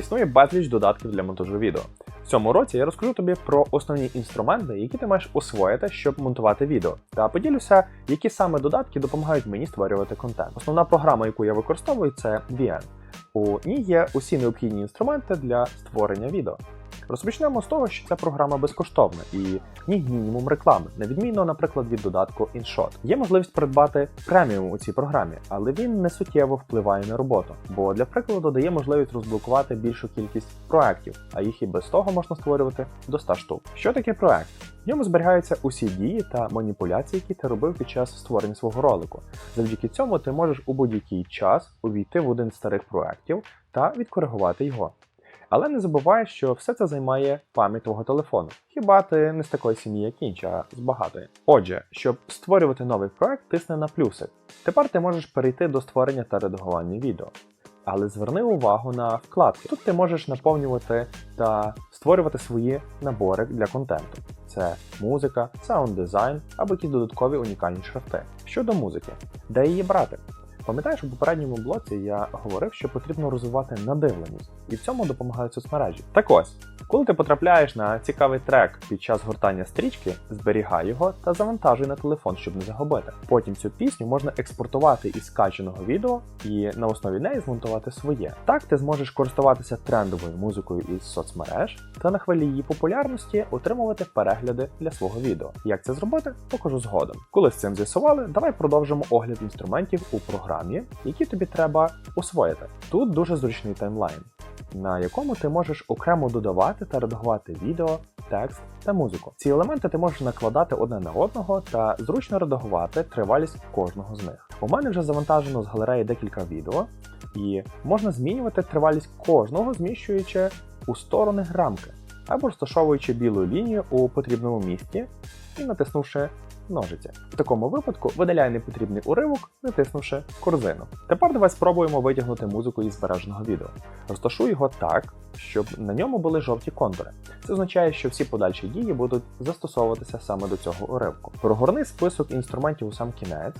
Існує безліч додатків для монтажу відео. В цьому році я розкажу тобі про основні інструменти, які ти маєш освоїти, щоб монтувати відео, та поділюся, які саме додатки допомагають мені створювати контент. Основна програма, яку я використовую, це VN. У ній є усі необхідні інструменти для створення відео. Розпочнемо з того, що ця програма безкоштовна і в мінімум реклами, на відміну, наприклад, від додатку InShot. Є можливість придбати преміум у цій програмі, але він не суттєво впливає на роботу, бо для прикладу дає можливість розблокувати більшу кількість проєктів, а їх і без того можна створювати до 100 штук. Що таке проект? В ньому зберігаються усі дії та маніпуляції, які ти робив під час створення свого ролику. Завдяки цьому ти можеш у будь-який час увійти в один з старих проєктів та відкоригувати його. Але не забувай, що все це займає пам'ять твого телефону. Хіба ти не з такої сім'ї, як інші, а з багатої. Отже, щоб створювати новий проект, тисни на плюсик. Тепер ти можеш перейти до створення та редагування відео. Але зверни увагу на вкладки. Тут ти можеш наповнювати та створювати свої набори для контенту. Це музика, саунд дизайн або якісь додаткові унікальні шрифти. Щодо музики, де її брати? Пам'ятаєш, у попередньому блоці я говорив, що потрібно розвивати надивленість, і в цьому допомагають соцмережі. Так ось, коли ти потрапляєш на цікавий трек під час гортання стрічки, зберігай його та завантажуй на телефон, щоб не загубити. Потім цю пісню можна експортувати із скаченого відео і на основі неї змонтувати своє. Так ти зможеш користуватися трендовою музикою із соцмереж та на хвилі її популярності отримувати перегляди для свого відео. Як це зробити, покажу згодом. Коли з цим з'ясували, давай продовжимо огляд інструментів у програмі, які тобі треба освоїти. Тут дуже зручний таймлайн на якому ти можеш окремо додавати та редагувати відео, текст та музику. Ці елементи ти можеш накладати одне на одного та зручно редагувати тривалість кожного з них. У мене вже завантажено з галереї декілька відео, і можна змінювати тривалість кожного, зміщуючи у сторони рамки або розташовуючи білу лінію у потрібному місці і натиснувши ножиці. В такому випадку видаляй непотрібний уривок, натиснувши корзину. Тепер давай спробуємо витягнути музику із збереженого відео. Розташуй його так, щоб на ньому були жовті контури. Це означає, що всі подальші дії будуть застосовуватися саме до цього уривку. Прогорни список інструментів у сам кінець